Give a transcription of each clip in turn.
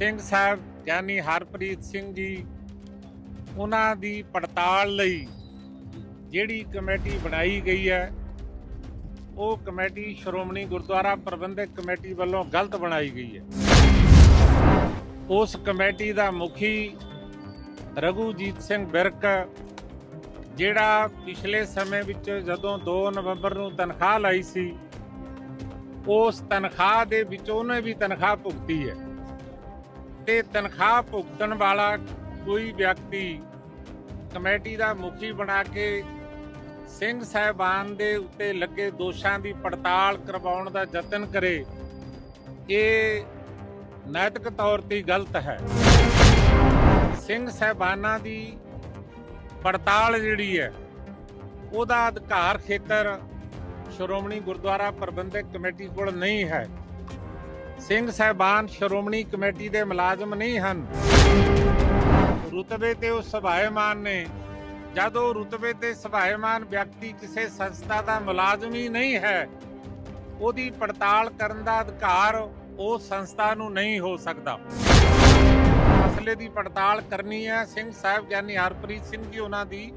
ਸਿੰਘ ਸਾਹਿਬ, ਯਾਨੀ ਹਰਪ੍ਰੀਤ ਸਿੰਘ ਜੀ, ਉਹਨਾਂ ਦੀ ਪੜਤਾਲ ਲਈ ਜਿਹੜੀ ਕਮੇਟੀ ਬਣਾਈ ਗਈ ਹੈ, ਉਹ ਕਮੇਟੀ ਸ਼੍ਰੋਮਣੀ ਗੁਰਦੁਆਰਾ ਪ੍ਰਬੰਧਕ ਕਮੇਟੀ ਵੱਲੋਂ ਗਲਤ ਬਣਾਈ ਗਈ ਹੈ। ਉਸ ਕਮੇਟੀ ਦਾ ਮੁਖੀ ਰਘੂਜੀਤ ਸਿੰਘ ਬਿਰਕ, ਜਿਹੜਾ ਪਿਛਲੇ ਸਮੇਂ ਵਿੱਚ ਜਦੋਂ 2 ਨਵੰਬਰ ਨੂੰ ਤਨਖਾਹ ਲਈ ਸੀ, ਉਸ ਤਨਖਾਹ ਦੇ ਵਿੱਚ ਉਹਨੇ ਵੀ ਤਨਖਾਹ ਭੁਗਤੀ ਹੈ। ਤੇ ਤਨਖਾਹ ਭੁਗਤਣ ਵਾਲਾ ਕੋਈ ਵਿਅਕਤੀ ਕਮੇਟੀ ਦਾ ਮੁਖੀ ਬਣਾ ਕੇ ਸਿੰਘ ਸਾਹਿਬਾਨ ਦੇ ਉੱਤੇ ਲੱਗੇ ਦੋਸ਼ਾਂ ਦੀ ਪੜਤਾਲ ਕਰਵਾਉਣ ਦਾ ਯਤਨ ਕਰੇ, ਇਹ ਨੈਤਿਕ ਤੌਰ ਤੇ ਗਲਤ ਹੈ। ਸਿੰਘ ਸਾਹਿਬਾਨਾਂ ਦੀ ਪੜਤਾਲ ਜਿਹੜੀ ਹੈ, ਉਹਦਾ ਅਧਿਕਾਰ ਖੇਤਰ ਸ਼੍ਰੋਮਣੀ ਗੁਰਦੁਆਰਾ ਪ੍ਰਬੰਧਕ ਕਮੇਟੀ ਕੋਲ ਨਹੀਂ ਹੈ। ਸਿੰਘ ਸਾਹਿਬਾਨ ਸ਼੍ਰੋਮਣੀ ਕਮੇਟੀ ਦੇ ਮੁਲਾਜ਼ਮ ਨਹੀਂ ਹਨ। ਰੁਤਬੇ ਤੇ ਉਹ ਸਭਾਇਮਾਨ ਨੇ। ਜਦ ਉਹ ਰੁਤਬੇ ਤੇ ਸਭਾਇਮਾਨ ਵਿਅਕਤੀ ਕਿਸੇ ਸੰਸਥਾ ਦਾ ਮੁਲਾਜ਼ਮ ਹੀ ਨਹੀਂ ਹੈ, ਉਹਦੀ ਪੜਤਾਲ ਕਰਨ ਦਾ ਅਧਿਕਾਰ ਉਹ ਸੰਸਥਾ ਨੂੰ ਨਹੀਂ ਹੋ ਸਕਦਾ। ਮਸਲੇ ਦੀ ਪੜਤਾਲ ਕਰਨੀ ਹੈ। ਸਿੰਘ ਸਾਹਿਬ ਗਿਆਨੀ ਹਰਪ੍ਰੀਤ ਸਿੰਘ ਜੀ ਉਹਨਾਂ ਦੀ।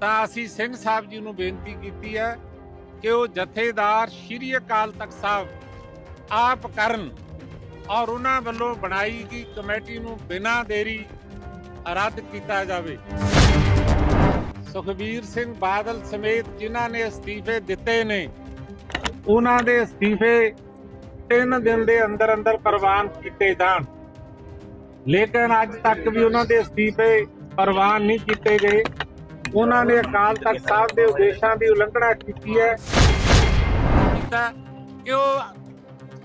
ਤਾਂ ਅਸੀਂ ਸਿੰਘ ਸਾਹਿਬ ਜੀ ਨੂੰ ਬੇਨਤੀ ਕੀਤੀ ਹੈ ਕਿ ਉਹ ਜਥੇਦਾਰ ਸ਼੍ਰੀ ਅਕਾਲ ਤਖਤ ਸਾਹਿਬ ਆਪ ਕਰਨ ਔਰ ਉਹਨਾਂ ਵੱਲੋਂ ਬਣਾਈ ਗਈ ਕਮੇਟੀ ਨੂੰ ਬਿਨਾਂ ਦੇਰੀ ਰੱਦ ਕੀਤਾ ਜਾਵੇ। ਸੁਖਬੀਰ ਸਿੰਘ ਬਾਦਲ ਸਮੇਤ ਜਿਨ੍ਹਾਂ ਨੇ ਅਸਤੀਫੇ ਦਿੱਤੇ ਨੇ, ਉਹਨਾਂ ਦੇ ਅਸਤੀਫੇ ਤਿੰਨ ਦਿਨ ਦੇ ਅੰਦਰ ਅੰਦਰ ਪ੍ਰਵਾਨ ਕੀਤੇ ਜਾਣ। ਲੇਕਿਨ ਅੱਜ ਤੱਕ ਵੀ ਉਹਨਾਂ ਦੇ ਅਸਤੀਫੇ ਪ੍ਰਵਾਨ ਨਹੀਂ ਕੀਤੇ ਗਏ। ਉਹਨਾਂ ਨੇ ਅਕਾਲ ਤਖਤ ਸਾਹਿਬ ਦੇ ਉਦੇਸ਼ਾਂ ਦੀ ਉਲੰਘਣਾ ਕੀਤੀ ਹੈ। ਕਿ ਉਹ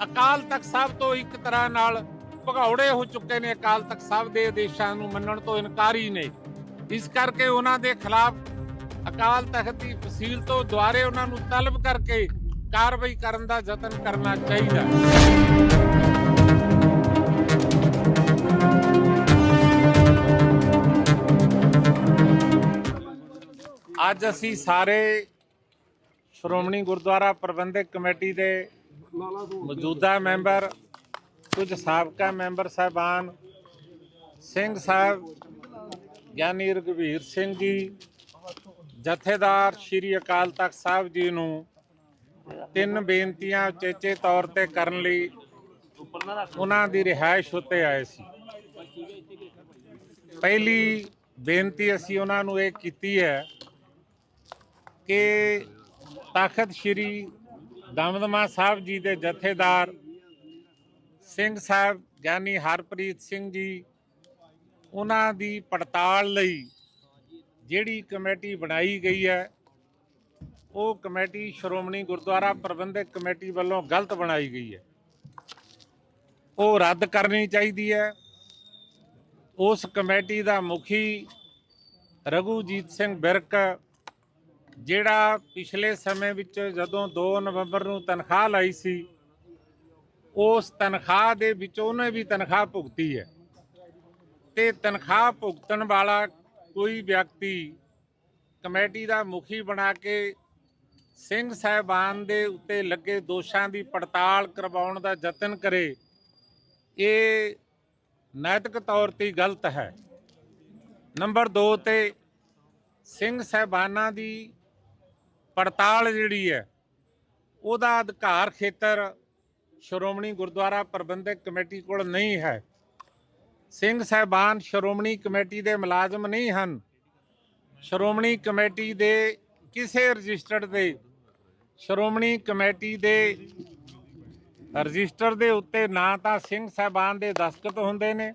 ਅਕਾਲ ਤਖਤ ਸਾਹਿਬ ਤੋਂ ਇੱਕ ਤਰ੍ਹਾਂ ਨਾਲ ਭਗੌੜੇ ਹੋ ਚੁੱਕੇ ਨੇ, ਅਕਾਲ ਤਖਤ ਸਾਹਿਬ ਦੇ ਆਦੇਸ਼ਾਂ ਨੂੰ ਮੰਨਣ ਤੋਂ ਇਨਕਾਰੀ ਨੇ। ਇਸ ਕਰਕੇ ਉਹਨਾਂ ਦੇ ਖਿਲਾਫ ਅਕਾਲ ਤਖਤ ਦੀ ਫਸੀਲ ਤੋਂ ਦੁਆਰੇ ਉਹਨਾਂ ਨੂੰ ਤਲਬ ਕਰਕੇ ਕਾਰਵਾਈ ਕਰਨ ਦਾ ਯਤਨ ਕਰਨਾ ਚਾਹੀਦਾ ਅੱਜ ਅਸੀਂ ਸਾਰੇ ਸ਼੍ਰੋਮਣੀ ਗੁਰਦੁਆਰਾ ਪ੍ਰਬੰਧਕ ਕਮੇਟੀ ਦੇ ਮੌਜੂਦਾ ਮੈਂਬਰ, ਕੁਝ ਸਾਬਕਾ ਮੈਂਬਰ ਸਾਹਿਬਾਨ, ਸਿੰਘ ਸਾਹਿਬ, ਗਿਆਨੀ ਰਘਵੀਰ ਸਿੰਘ ਜੀ, ਜਥੇਦਾਰ ਸ਼੍ਰੀ ਅਕਾਲ ਤਖਤ ਸਾਹਿਬ ਜੀ ਨੂੰ ਤਿੰਨ ਬੇਨਤੀਆਂ ਉਚੇਚੇ ਤੌਰ ਤੇ ਕਰਨ ਲਈ ਉਹਨਾਂ ਦੀ ਰਿਹਾਇਸ਼ ਉੱਤੇ ਆਏ ਸੀ। ਪਹਿਲੀ ਬੇਨਤੀ ਅਸੀਂ ਉਹਨਾਂ ਨੂੰ ਇਹ ਕੀਤੀ ਹੈ ਕਿ ਤਖਤ ਸ੍ਰੀ ਦਮਦਮਾ ਸਾਹਿਬ ਜੀ ਦੇ ਜਥੇਦਾਰ ਸਿੰਘ ਸਾਹਿਬ, ਗਿਆਨੀ ਹਰਪ੍ਰੀਤ ਸਿੰਘ ਜੀ, ਉਹਨਾਂ ਦੀ ਪੜਤਾਲ ਲਈ ਜਿਹੜੀ ਕਮੇਟੀ ਬਣਾਈ ਗਈ ਹੈ, ਉਹ ਕਮੇਟੀ ਸ਼੍ਰੋਮਣੀ ਗੁਰਦੁਆਰਾ ਪ੍ਰਬੰਧਕ ਕਮੇਟੀ ਵੱਲੋਂ ਗਲਤ ਬਣਾਈ ਗਈ ਹੈ। ਉਹ ਰੱਦ ਕਰਨੀ ਚਾਹੀਦੀ ਹੈ। ਉਸ ਕਮੇਟੀ ਦਾ ਮੁਖੀ ਰਘੂਜੀਤ ਸਿੰਘ ਬਿਰਕ ਜਿਹੜਾ ਪਿਛਲੇ ਸਮੇਂ ਵਿੱਚ ਜਦੋਂ 2 ਨਵੰਬਰ ਨੂੰ ਤਨਖਾਹ ਲਈ ਸੀ, ਉਸ ਤਨਖਾਹ ਦੇ ਵਿੱਚ ਉਹਨੇ ਵੀ ਤਨਖਾਹ ਭੁਗਤੀ ਹੈ। ਤੇ ਤਨਖਾਹ ਭੁਗਤਣ ਵਾਲਾ ਕੋਈ ਵਿਅਕਤੀ ਕਮੇਟੀ ਦਾ ਮੁਖੀ ਬਣਾ ਕੇ ਸਿੰਘ ਸਾਹਿਬਾਨ ਦੇ ਉੱਤੇ ਲੱਗੇ ਦੋਸ਼ਾਂ ਦੀ ਪੜਤਾਲ ਕਰਵਾਉਣ ਦਾ ਯਤਨ ਕਰੇ, ਇਹ ਨੈਤਿਕ ਤੌਰ ਤੇ ਗਲਤ ਹੈ। ਨੰਬਰ 2 ਤੇ ਸਿੰਘ ਸਾਹਿਬਾਨਾਂ ਦੀ ਪੜਤਾਲ ਜਿਹੜੀ ਹੈ, ਉਹਦਾ ਅਧਿਕਾਰ ਖੇਤਰ ਸ਼੍ਰੋਮਣੀ ਗੁਰਦੁਆਰਾ ਪ੍ਰਬੰਧਕ ਕਮੇਟੀ ਕੋਲ ਨਹੀਂ ਹੈ। ਸਿੰਘ ਸਾਹਿਬਾਨ ਸ਼੍ਰੋਮਣੀ ਕਮੇਟੀ ਦੇ ਮੁਲਾਜ਼ਮ ਨਹੀਂ ਹਨ। ਸ਼੍ਰੋਮਣੀ ਕਮੇਟੀ ਦੇ ਕਿਸੇ ਰਜਿਸਟਰਡ ਦੇ, ਸ਼੍ਰੋਮਣੀ ਕਮੇਟੀ ਦੇ ਰਜਿਸਟਰ ਦੇ ਉੱਤੇ ਨਾ ਤਾਂ ਸਿੰਘ ਸਾਹਿਬਾਨ ਦੇ ਦਸਤਖਤ ਹੁੰਦੇ ਨੇ,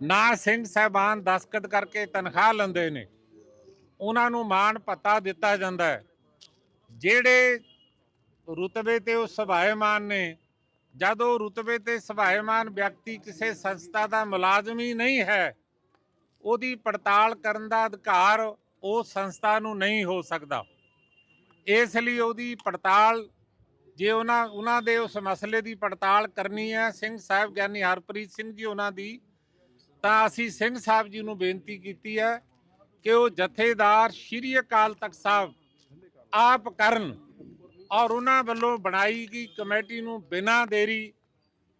ਨਾ ਸਿੰਘ ਸਾਹਿਬਾਨ ਦਸਤਖਤ ਕਰਕੇ ਤਨਖਾਹ ਲੈਂਦੇ ਨੇ। ਉਹਨਾਂ ਨੂੰ ਮਾਣ ਪਤਾ ਦਿੱਤਾ ਜਾਂਦਾ ਹੈ। ਜਿਹੜੇ ਰੁਤਬੇ ਤੇ ਉਹ ਸਭਾਇਮਾਨ ਨੇ, ਜਦ ਉਹ ਰੁਤਬੇ ਤੇ ਸਭਾਇਮਾਨ ਵਿਅਕਤੀ ਕਿਸੇ ਸੰਸਥਾ ਦਾ ਮੁਲਾਜ਼ਮ ਹੀ ਨਹੀਂ ਹੈ, ਉਹਦੀ ਪੜਤਾਲ ਕਰਨ ਦਾ ਅਧਿਕਾਰ ਉਹ ਸੰਸਥਾ ਨੂੰ ਨਹੀਂ ਹੋ ਸਕਦਾ। ਇਸ ਲਈ ਉਹਦੀ ਪੜਤਾਲ, ਜੇ ਉਹਨਾਂ ਉਹਨਾਂ ਦੇ ਉਸ ਮਸਲੇ ਦੀ ਪੜਤਾਲ ਕਰਨੀ ਹੈ, ਸਿੰਘ ਸਾਹਿਬ ਗਿਆਨੀ ਹਰਪ੍ਰੀਤ ਸਿੰਘ ਜੀ ਉਹਨਾਂ ਦੀ, ਤਾਂ ਅਸੀਂ ਸਿੰਘ ਸਾਹਿਬ ਜੀ ਨੂੰ ਬੇਨਤੀ ਕੀਤੀ ਹੈ ਕਿ ਉਹ ਜਥੇਦਾਰ ਸ਼੍ਰੀ ਅਕਾਲ ਤਖਤ ਸਾਹਿਬ ਆਪ ਕਰਨ ਔਰ ਉਹਨਾਂ ਵੱਲੋਂ ਬਣਾਈ ਗਈ ਕਮੇਟੀ ਨੂੰ ਬਿਨਾਂ ਦੇਰੀ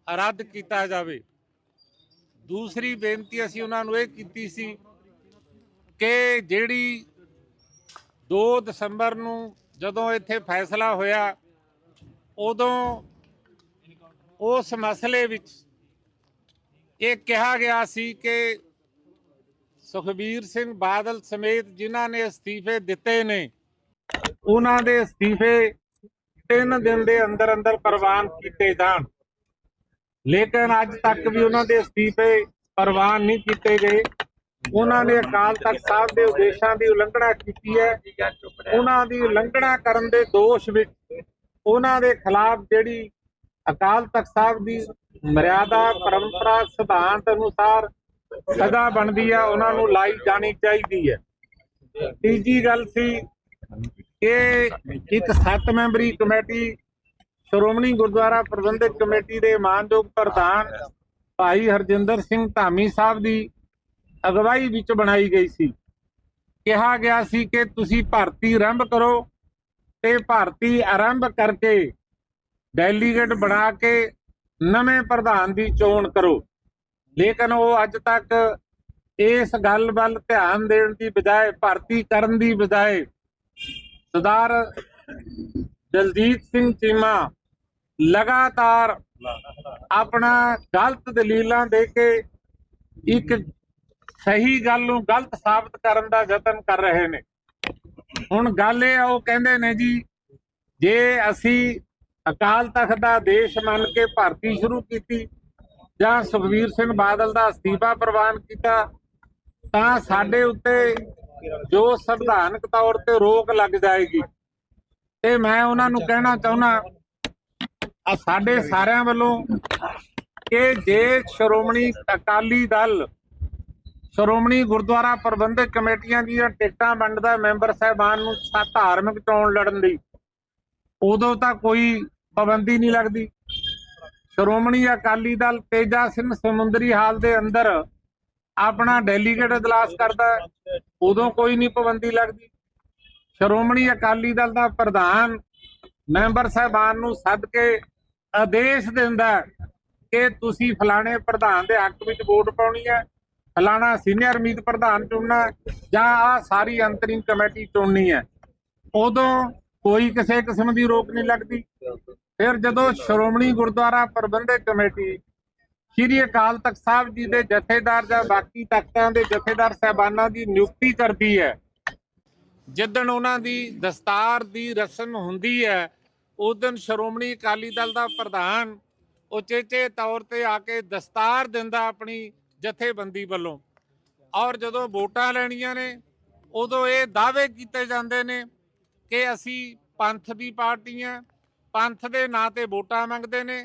ਰੱਦ ਕੀਤਾ ਜਾਵੇ। ਦੂਸਰੀ ਬੇਨਤੀ ਅਸੀਂ ਉਹਨਾਂ ਨੂੰ ਇਹ ਕੀਤੀ ਸੀ ਕਿ ਜਿਹੜੀ 2 ਦਸੰਬਰ ਨੂੰ ਜਦੋਂ ਇੱਥੇ ਫੈਸਲਾ ਹੋਇਆ, ਉਦੋਂ ਉਸ ਮਸਲੇ ਵਿੱਚ ਇਹ ਕਿਹਾ ਗਿਆ ਸੀ ਕਿ ਸੁਖਬੀਰ ਸਿੰਘ ਬਾਦਲ ਸਮੇਤ ਜਿਨ੍ਹਾਂ ਨੇ ਅਸਤੀਫੇ ਦਿੱਤੇ ਨੇ ਉਹਨਾਂ ਦੇ ਅਸਤੀਫੇ ਤਿੰਨ ਦਿਨ ਦੇ ਅੰਦਰ ਅੰਦਰ ਪ੍ਰਵਾਨ ਕੀਤੇ ਜਾਣ। ਲੇਕਿਨ ਅੱਜ ਤੱਕ ਵੀ ਉਹਨਾਂ ਦੇ ਅਸਤੀਫੇ ਪ੍ਰਵਾਨ ਨਹੀਂ ਕੀਤੇ ਗਏ। ਉਹਨਾਂ ਨੇ ਅਕਾਲ ਤਖਤ ਸਾਹਿਬ ਦੇ ਉਦੇਸ਼ਾਂ ਦੀ ਉਲੰਘਣਾ ਕੀਤੀ ਹੈ। ਉਹਨਾਂ ਦੀ ਉਲੰਘਣਾ ਕਰਨ ਦੇ ਦੋਸ਼ ਵਿੱਚ ਉਹਨਾਂ ਦੇ ਖਿਲਾਫ ਜਿਹੜੀ ਅਕਾਲ ਤਖਤ ਸਾਹਿਬ ਦੀ ਮਰਿਆਦਾ ਪਰੰਪਰਾ ਸਿਧਾਂਤ ਅਨੁਸਾਰ ਸਦਾ ਬਣਦੀ ਹੈ ਉਹਨਾਂ ਨੂੰ ਲਾਈ ਜਾਣੀ ਚਾਹੀਦੀ ਹੈ। ਤੀਜੀ ਗੱਲ ਸੀ ਕਿ ਇੱਕ ਸੱਤ ਮੈਂਬਰੀ ਕਮੇਟੀ, ਸ਼੍ਰੋਮਣੀ ਗੁਰਦੁਆਰਾ ਪ੍ਰਬੰਧਕ ਕਮੇਟੀ ਦੇ ਮਾਨਯੋਗ ਪ੍ਰਧਾਨ ਭਾਈ ਹਰਜਿੰਦਰ ਸਿੰਘ ਧਾਮੀ ਸਾਹਿਬ ਦੀ ਅਗਵਾਈ ਵਿੱਚ ਬਣਾਈ ਗਈ ਸੀ। ਕਿਹਾ ਗਿਆ ਸੀ ਕਿ ਤੁਸੀਂ ਭਰਤੀ ਆਰੰਭ ਕਰੋ ਤੇ ਭਰਤੀ ਆਰੰਭ ਕਰਕੇ ਡੈਲੀਗੇਟ ਬਣਾ ਕੇ ਨਵੇਂ ਪ੍ਰਧਾਨ ਦੀ ਚੋਣ ਕਰੋ। ਲੇਕਿਨ ਉਹ ਅੱਜ ਤੱਕ ਇਸ ਗੱਲ ਵੱਲ ਧਿਆਨ ਦੇਣ ਦੀ ਬਜਾਏ, ਭਰਤੀ ਕਰਨ ਦੀ ਬਜਾਏ ਸਰਦਾਰ ਦਲਜੀਤ ਸਿੰਘ ਚੀਮਾ ਲਗਾਤਾਰ ਆਪਣਾ ਗਲਤ ਦਲੀਲਾਂ ਦੇ ਕੇ ਇੱਕ ਸਹੀ ਗੱਲ ਨੂੰ ਗਲਤ ਸਾਬਤ ਕਰਨ ਦਾ ਯਤਨ ਕਰ ਰਹੇ ਨੇ। ਹੁਣ ਗੱਲ ਇਹ ਆ, ਉਹ ਕਹਿੰਦੇ ਨੇ ਜੀ, ਜੇ ਅਸੀਂ ਅਕਾਲ ਤਖਤ ਦਾ ਦੇਸ਼ ਮੰਨ ਕੇ ਭਰਤੀ ਸ਼ੁਰੂ ਕੀਤੀ ਜਾਂ ਸੁਖਵੀਰ ਸਿੰਘ ਬਾਦਲ ਦਾ ਅਸਤੀਫਾ ਪ੍ਰਵਾਨ ਕੀਤਾ, ਤਾਂ ਸਾਡੇ ਉੱਤੇ ਜੋ ਸੰਵਿਧਾਨਕ ਤੌਰ ਤੇ ਰੋਕ ਲੱਗ ਜਾਏਗੀ। ਤੇ ਮੈਂ ਉਹਨਾਂ ਨੂੰ ਕਹਿਣਾ ਚਾਹੁੰਦਾ ਆ ਸਾਡੇ ਸਾਰਿਆਂ ਵੱਲੋਂ ਕਿ ਜੇ ਸ਼੍ਰੋਮਣੀ ਅਕਾਲੀ ਦਲ, ਸ਼੍ਰੋਮਣੀ ਗੁਰਦੁਆਰਾ ਪ੍ਰਬੰਧਕ ਕਮੇਟੀਆਂ ਦੀਆਂ ਟਿਕਟਾਂ ਵੰਡਦਾ ਮੈਂਬਰ ਸਾਹਿਬਾਨ ਨੂੰ ਧਾਰਮਿਕ ਚੋਣ ਲੜਨ ਲਈ, ਉਦੋਂ ਤਾਂ ਕੋਈ ਪਾਬੰਦੀ ਨਹੀਂ ਲੱਗਦੀ। ਸ਼੍ਰੋਮਣੀ ਅਕਾਲੀ ਦਲ ਤੇਜਾ ਸਿੰਘ ਸਮੁੰਦਰੀ ਹਾਲ ਦੇ ਅੰਦਰ ਆਪਣਾ ਡੈਲੀਗੇਟ ਇਜਲਾਸ ਕਰਦਾ ਉਦੋਂ ਕੋਈ ਨਹੀਂ ਪਾਬੰਦੀ ਲੱਗਦੀ। ਸ਼੍ਰੋਮਣੀ ਅਕਾਲੀ ਦਲ ਦਾ ਪ੍ਰਧਾਨ ਮੈਂਬਰ ਸਾਹਿਬਾਨ ਨੂੰ ਸੱਦ ਕੇ ਆਦੇਸ਼ ਦਿੰਦਾ ਕਿ ਤੁਸੀਂ ਫਲਾਣੇ ਪ੍ਰਧਾਨ ਦੇ ਹੱਕ ਵਿੱਚ ਵੋਟ ਪਾਉਣੀ ਹੈ, ਫਲਾਣਾ ਸੀਨੀਅਰ ਮੀਤ ਪ੍ਰਧਾਨ ਚੁਣਨਾ ਜਾਂ ਆ ਸਾਰੀ ਅੰਤਰਿਮ ਕਮੇਟੀ ਚੁਣਨੀ ਹੈ। ਉਦੋਂ ਕੋਈ ਕਿਸੇ ਕਿਸਮ ਦੀ ਰੋਕ ਨਹੀਂ ਲੱਗਦੀ। ਫਿਰ ਜਦੋਂ ਸ਼੍ਰੋਮਣੀ ਗੁਰਦੁਆਰਾ ਪ੍ਰਬੰਧਕ ਕਮੇਟੀ ਸ਼੍ਰੀ ਅਕਾਲ ਤਖਤ ਸਾਹਿਬ ਜੀ ਦੇ ਜਥੇਦਾਰ ਜਾਂ ਬਾਕੀ ਤਖਤਾਂ ਦੇ ਜਥੇਦਾਰ ਸਹਿਬਾਨਾਂ ਦੀ ਨਿਯੁਕਤੀ ਕਰਦੀ ਹੈ। ਜਿੱਦਣ ਉਹਨਾਂ ਦੀ ਦਸਤਾਰ ਦੀ ਰਸਮ ਹੁੰਦੀ ਹੈ, ਉਸ ਦਿਨ ਸ਼੍ਰੋਮਣੀ ਅਕਾਲੀ ਦਲ ਦਾ ਪ੍ਰਧਾਨ ਉਚੇਚੇ ਤੌਰ ਤੇ ਆ ਕੇ ਦਸਤਾਰ ਦਿੰਦਾ ਆਪਣੀ ਜਥੇਬੰਦੀ ਵੱਲੋਂ। ਔਰ ਜਦੋਂ ਵੋਟਾਂ ਲੈਣੀਆਂ ਨੇ, ਉਦੋਂ ਇਹ ਦਾਅਵੇ ਕੀਤੇ ਜਾਂਦੇ ਨੇ ਕਿ ਅਸੀਂ ਪੰਥ ਦੀ ਪਾਰਟੀ ਹਾਂ, ਪੰਥ ਦੇ ਨਾਂ ਤੇ ਵੋਟਾਂ ਮੰਗਦੇ ਨੇ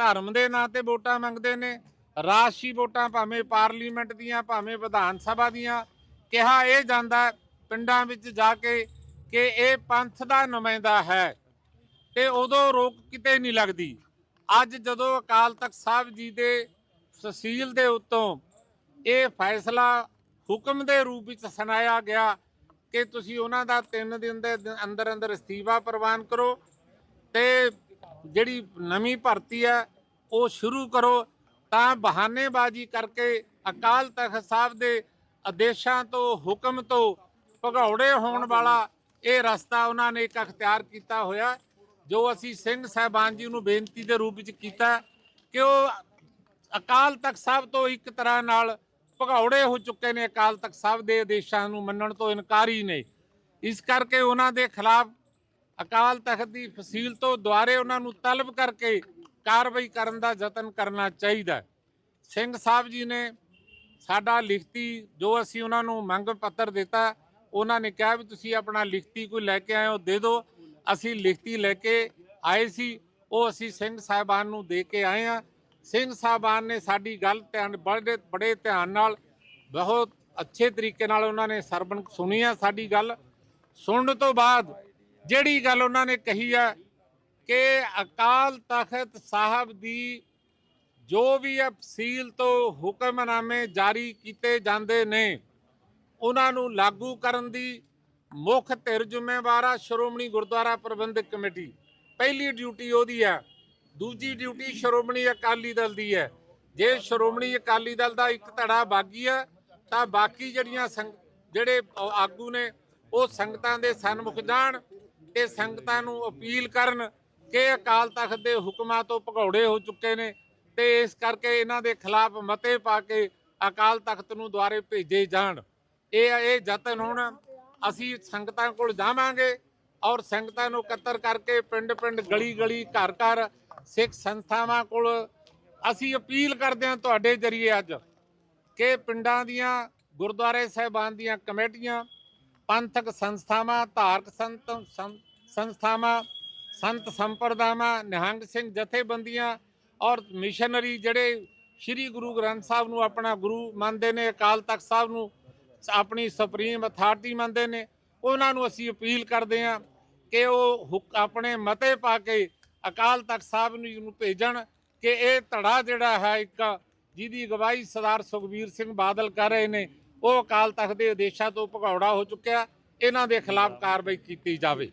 ਧਰਮ ਦੇ ਨਾਂ ਤੇ ਵੋਟਾਂ ਮੰਗਦੇ ਨੇ ਰਾਸ਼ਟਰੀ ਵੋਟਾਂ ਭਾਵੇਂ ਪਾਰਲੀਮੈਂਟ ਦੀਆਂ, ਭਾਵੇਂ ਵਿਧਾਨ ਸਭਾ ਦੀਆਂ। ਕਿਹਾ ਇਹ ਜਾਂਦਾ ਪਿੰਡਾਂ ਵਿੱਚ ਜਾ ਕੇ ਕਿ ਇਹ ਪੰਥ ਦਾ ਨੁਮਾਇੰਦਾ ਹੈ ਤੇ ਉਦੋਂ ਰੋਕ ਕਿਤੇ ਨਹੀਂ ਲੱਗਦੀ। ਅੱਜ ਜਦੋਂ ਅਕਾਲ ਤਖਤ ਸਾਹਿਬ ਜੀ ਦੇ ਤਹਿਸੀਲ ਦੇ ਉੱਤੋਂ ਇਹ ਫੈਸਲਾ ਹੁਕਮ ਦੇ ਰੂਪ ਵਿੱਚ ਸੁਣਾਇਆ ਗਿਆ ਕਿ ਤੁਸੀਂ ਉਹਨਾਂ ਦਾ 3 ਦਿਨ ਦੇ ਅੰਦਰ ਅੰਦਰ ਅਸਤੀਫਾ ਪ੍ਰਵਾਨ ਕਰੋ ਤੇ ਜਿਹੜੀ ਨਵੀਂ ਭਰਤੀ ਹੈ ਉਹ ਸ਼ੁਰੂ ਕਰੋ, ਤਾਂ ਬਹਾਨੇਬਾਜ਼ੀ ਕਰਕੇ ਅਕਾਲ ਤਖਤ ਸਾਹਿਬ ਦੇ ਆਦੇਸ਼ਾਂ ਤੋਂ, ਹੁਕਮ ਤੋਂ ਭਗੌੜੇ ਹੋਣ ਵਾਲਾ ਇਹ ਰਸਤਾ ਉਹਨਾਂ ਨੇ ਇੱਕ ਅਖਤਿਆਰ ਕੀਤਾ ਹੋਇਆ, ਜੋ ਅਸੀਂ ਸਿੰਘ ਸਾਹਿਬਾਨ ਜੀ ਨੂੰ ਬੇਨਤੀ ਦੇ ਰੂਪ ਵਿੱਚ ਕੀਤਾ ਕਿ ਉਹ ਅਕਾਲ ਤਖਤ ਸਾਹਿਬ ਤੋਂ ਇੱਕ ਤਰ੍ਹਾਂ ਨਾਲ ਭਗੌੜੇ ਹੋ ਚੁੱਕੇ ਨੇ ਅਕਾਲ ਤਖਤ ਸਾਹਿਬ ਦੇ ਆਦੇਸ਼ਾਂ ਨੂੰ ਮੰਨਣ ਤੋਂ ਇਨਕਾਰੀ ਨੇ। ਇਸ ਕਰਕੇ ਉਹਨਾਂ ਦੇ ਖਿਲਾਫ ਅਕਾਲ ਤਖਤ ਦੀ ਫਸੀਲ ਤੋਂ ਦੁਆਰੇ ਉਹਨਾਂ ਨੂੰ ਤਲਬ ਕਰਕੇ ਕਾਰਵਾਈ ਕਰਨ ਦਾ ਯਤਨ ਕਰਨਾ ਚਾਹੀਦਾ ਸਿੰਘ ਸਾਹਿਬ ਜੀ ਨੇ ਸਾਡਾ ਲਿਖਤੀ, ਜੋ ਅਸੀਂ ਉਹਨਾਂ ਨੂੰ ਮੰਗ ਪੱਤਰ ਦਿੱਤਾ, ਉਹਨਾਂ ਨੇ ਕਿਹਾ ਵੀ ਤੁਸੀਂ ਆਪਣਾ ਲਿਖਤੀ ਕੋਈ ਲੈ ਕੇ ਆਏ ਹੋ ਦੇ ਦਿਓ। ਅਸੀਂ ਲਿਖਤੀ ਲੈ ਕੇ ਆਏ ਸੀ, ਉਹ ਅਸੀਂ ਸਿੰਘ ਸਾਹਿਬਾਨ ਨੂੰ ਦੇ ਕੇ ਆਏ ਆ ਸਿੰਘ ਸਾਹਿਬਾਨ ਨੇ ਸਾਡੀ ਗੱਲ ਧਿਆਨ, ਬੜੇ ਬੜੇ ਧਿਆਨ ਨਾਲ, ਬਹੁਤ ਅੱਛੇ ਤਰੀਕੇ ਨਾਲ ਉਹਨਾਂ ਨੇ ਸਰਵਣ ਸੁਣੀ ਆ ਸਾਡੀ ਗੱਲ। ਸੁਣਨ ਤੋਂ ਬਾਅਦ ਜਿਹੜੀ ਗੱਲ ਉਹਨਾਂ ਨੇ ਕਹੀ ਆ ਕਿ ਅਕਾਲ ਤਖਤ ਸਾਹਿਬ ਦੀ ਜੋ ਵੀ ਅਫਸੀਲ ਤੋਂ ਹੁਕਮਨਾਮੇ ਜਾਰੀ ਕੀਤੇ ਜਾਂਦੇ ਨੇ, ਉਹਨਾਂ ਨੂੰ ਲਾਗੂ ਕਰਨ ਦੀ ਮੁੱਖ ਧਿਰ ਜ਼ਿੰਮੇਵਾਰ ਆ ਸ਼੍ਰੋਮਣੀ ਗੁਰਦੁਆਰਾ ਪ੍ਰਬੰਧਕ ਕਮੇਟੀ। ਪਹਿਲੀ ਡਿਊਟੀ ਉਹਦੀ ਆ, ਦੂਜੀ ਡਿਊਟੀ ਸ਼੍ਰੋਮਣੀ ਅਕਾਲੀ ਦਲ ਦੀ ਹੈ ਜੇ ਸ਼੍ਰੋਮਣੀ ਅਕਾਲੀ ਦਲ ਦਾ ਇੱਕ ਧੜਾ ਬਾਗੀ ਆ, ਤਾਂ ਬਾਕੀ ਜਿਹੜੀਆਂ ਸੰਗ- ਜਿਹੜੇ ਆਗੂ ਨੇ, ਉਹ ਸੰਗਤਾਂ ਦੇ ਸਨਮੁਖ ਜਾਣ ਤੇ ਸੰਗਤਾਂ ਨੂੰ ਅਪੀਲ ਕਰਨ ਕਿ ਅਕਾਲ ਤਖਤ ਦੇ ਹੁਕਮਾਂ ਤੋਂ ਭਗੌੜੇ ਹੋ ਚੁੱਕੇ ਨੇ ਤੇ ਇਸ ਕਰਕੇ ਇਹਨਾਂ ਦੇ ਖਿਲਾਫ ਮਤੇ ਪਾ ਕੇ ਅਕਾਲ ਤਖਤ ਨੂੰ ਦੁਆਰੇ ਭੇਜੇ ਜਾਣ। ਇਹ ਇਹ ਯਤਨ ਹੋਣ ਅਸੀਂ ਸੰਗਤਾਂ ਕੋਲ ਜਾਵਾਂਗੇ ਔਰ ਸੰਗਤਾਂ ਨੂੰ ਇਕੱਤਰ ਕਰਕੇ ਪਿੰਡ ਪਿੰਡ ਗਲੀ ਗਲੀ ਘਰ ਘਰ ਸਿੱਖ ਸੰਸਥਾਵਾਂ ਕੋਲ ਅਸੀਂ ਅਪੀਲ ਕਰਦੇ ਹਾਂ ਤੁਹਾਡੇ ਜਰੀਏ ਅੱਜ ਕਿ ਪਿੰਡਾਂ ਦੀਆਂ, ਗੁਰਦੁਆਰੇ ਸਾਹਿਬਾਨ ਦੀਆਂ ਕਮੇਟੀਆਂ, ਪੰਥਕ ਸੰਸਥਾਵਾਂ, ਧਾਰਕ ਸੰਤ ਸੰਸਥਾਵਾਂ ਸੰਤ ਸੰਪਰਦਾਵਾਂ ਨਿਹੰਗ ਸਿੰਘ ਜਥੇਬੰਦੀਆਂ ਔਰ ਮਿਸ਼ਨਰੀ ਜਿਹੜੇ ਸ੍ਰੀ ਗੁਰੂ ਗ੍ਰੰਥ ਸਾਹਿਬ ਨੂੰ ਆਪਣਾ ਗੁਰੂ ਮੰਨਦੇ ਨੇ, ਅਕਾਲ ਤਖਤ ਸਾਹਿਬ ਨੂੰ ਆਪਣੀ ਸੁਪਰੀਮ ਅਥਾਰਟੀ ਮੰਨਦੇ ਨੇ, ਉਹਨਾਂ ਨੂੰ ਅਸੀਂ ਅਪੀਲ ਕਰਦੇ ਹਾਂ ਕਿ ਉਹ ਹੁਕ- ਆਪਣੇ ਮਤੇ ਪਾ ਕੇ ਅਕਾਲ ਤਖਤ ਸਾਹਿਬ ਨੂੰ ਭੇਜਣ ਕਿ ਇਹ ਧੜਾ ਜਿਹੜਾ ਹੈ ਇੱਕ ਜਿਹਦੀ ਅਗਵਾਈ ਸਰਦਾਰ ਸੁਖਬੀਰ ਸਿੰਘ ਬਾਦਲ ਕਰ ਰਹੇ ਨੇ, ਉਹ ਅਕਾਲ ਤਖਤ ਦੇ ਆਦੇਸ਼ਾਂ ਤੋਂ ਭਗੌੜਾ ਹੋ ਚੁੱਕਿਆ, ਇਹਨਾਂ ਦੇ ਖਿਲਾਫ ਕਾਰਵਾਈ ਕੀਤੀ ਜਾਵੇ।